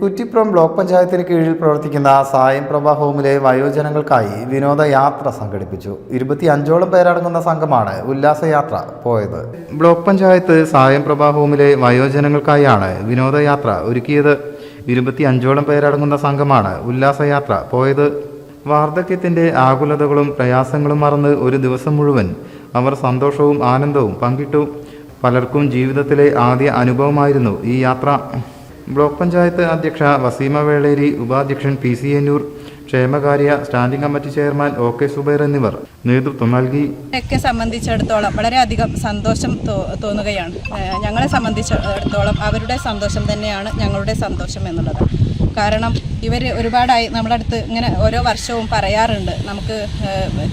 Kuttippuram block പഞ്ചായത്തിന് കീഴിൽ പ്രവർത്തിക്കുന്ന സായം പ്രഭ ഹോമിലെ വയോജനങ്ങൾക്കായി വിനോദയാത്ര സംഘടിപ്പിച്ചു. ഇരുപത്തി അഞ്ചോളം പേരടങ്ങുന്ന സംഘമാണ് ഉല്ലാസയാത്ര പോയത്. ബ്ലോക്ക് പഞ്ചായത്ത് സായം പ്രഭ ഹോമിലെ വയോജനങ്ങൾക്കായാണ് വിനോദയാത്ര ഒരുക്കിയത്. ഇരുപത്തി അഞ്ചോളം പേരടങ്ങുന്ന സംഘമാണ് ഉല്ലാസയാത്ര പോയത്. വാർദ്ധക്യത്തിന്റെ ആകുലതകളും പ്രയാസങ്ങളും മറന്ന് ഒരു ദിവസം മുഴുവൻ അവർ സന്തോഷവും ആനന്ദവും പങ്കിട്ടു. പലർക്കും ജീവിതത്തിലെ ആദ്യ അനുഭവമായിരുന്നു ഈ യാത്ര. ബ്ലോക്ക് പഞ്ചായത്ത് അധ്യക്ഷ വസീമ വേളേരി ഉപാധ്യക്ഷൻ പി സി എന്നൂർ ക്ഷേമകാര്യ standing committee chairman O K Subair എന്നിവർ നേതൃത്വം നൽകി. ഒക്കെ സംബന്ധിച്ചിടത്തോളം വളരെയധികം സന്തോഷം തോന്നുകയാണ്. ഞങ്ങളെ സംബന്ധിച്ചിടത്തോളം അവരുടെ സന്തോഷം തന്നെയാണ് ഞങ്ങളുടെ സന്തോഷം എന്നുള്ളത്. കാരണം ഇവർ ഒരുപാടായി നമ്മുടെ അടുത്ത് ഇങ്ങനെ ഓരോ വർഷവും പറയാറുണ്ട് നമുക്ക്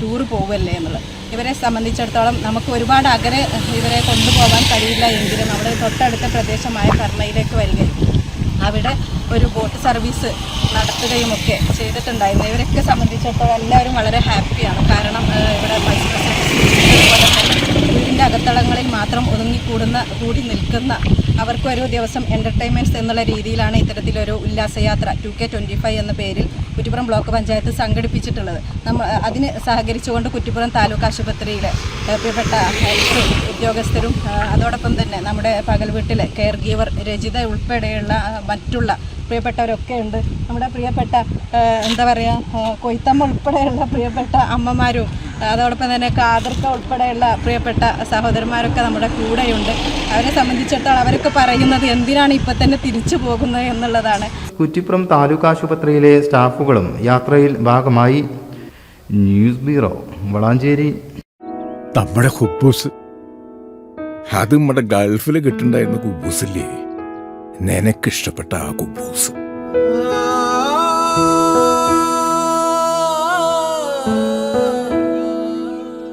ടൂർ പോവല്ലേ എന്നുള്ളത്. ഇവരെ സംബന്ധിച്ചിടത്തോളം നമുക്ക് ഒരുപാട് അകലെ ഇവരെ കൊണ്ടുപോകാൻ കഴിയില്ല എങ്കിലും നമ്മുടെ തൊട്ടടുത്ത പ്രദേശമായ കർണയിലേക്ക് വരികയും അവിടെ ഒരു ബോട്ട് സർവീസ് നടത്തുകയുമൊക്കെ ചെയ്തിട്ടുണ്ടായിരുന്നു. ഇവരൊക്കെ സംബന്ധിച്ചിടത്തോളം എല്ലാവരും വളരെ ഹാപ്പിയാണ്. കാരണം ഇവിടെ മാത്രം ഒതുങ്ങിക്കൂടുന്ന കൂടി നിൽക്കുന്ന അവർക്കൊരു ദിവസം എന്റർടൈൻമെന്റ്സ് എന്നുള്ള രീതിയിലാണ് ഇത്തരത്തിലൊരു ഉല്ലാസയാത്ര ടു കെ ട്വന്റി ഫൈവ് എന്ന പേരിൽ കുറ്റിപ്പുറം ബ്ലോക്ക് പഞ്ചായത്ത് സംഘടിപ്പിച്ചിട്ടുള്ളത്. നമ്മൾ അതിന് സഹകരിച്ചുകൊണ്ട് കുറ്റിപ്പുറം താലൂക്ക് ആശുപത്രിയിലെ പ്രിയപ്പെട്ട ഹെൽത്ത് ഉദ്യോഗസ്ഥരും അതോടൊപ്പം തന്നെ നമ്മുടെ പകൽ വീട്ടിലെ കെയർ ഗീവർ രചിത ഉൾപ്പെടെയുള്ള മറ്റുള്ള പ്രിയപ്പെട്ടവരൊക്കെ ഉണ്ട്. നമ്മുടെ പ്രിയപ്പെട്ട എന്താ പറയുക കൊയ്ത്തമ്മ ഉൾപ്പെടെയുള്ള പ്രിയപ്പെട്ട അമ്മമാരും അതോടൊപ്പം തന്നെ കാതർക്ക ഉൾപ്പെടെയുള്ള പ്രിയപ്പെട്ട സഹോദരന്മാരൊക്കെ നമ്മുടെ കൂടെയുണ്ട്. അവരെ സംബന്ധിച്ചിടത്തോളം അവരൊക്കെ പറയുന്നത് എന്തിനാണ് ഇപ്പം തന്നെ തിരിച്ചു പോകുന്നത് എന്നുള്ളതാണ്. കുറ്റിപ്പുറം താലൂക്ക് ആശുപത്രിയിലെ സ്റ്റാഫുകളും യാത്രയിൽ ഭാഗമായി. News bureau Valanchery. നമ്മുടെ ഹുബൂസ്. അത് നമ്മുടെ ഗൾഫിൽ കിട്ടുണ്ടായിരുന്ന കുബൂസില്ലേ? നിനക്കിഷ്ടപ്പെട്ട ആ കുബൂസ്.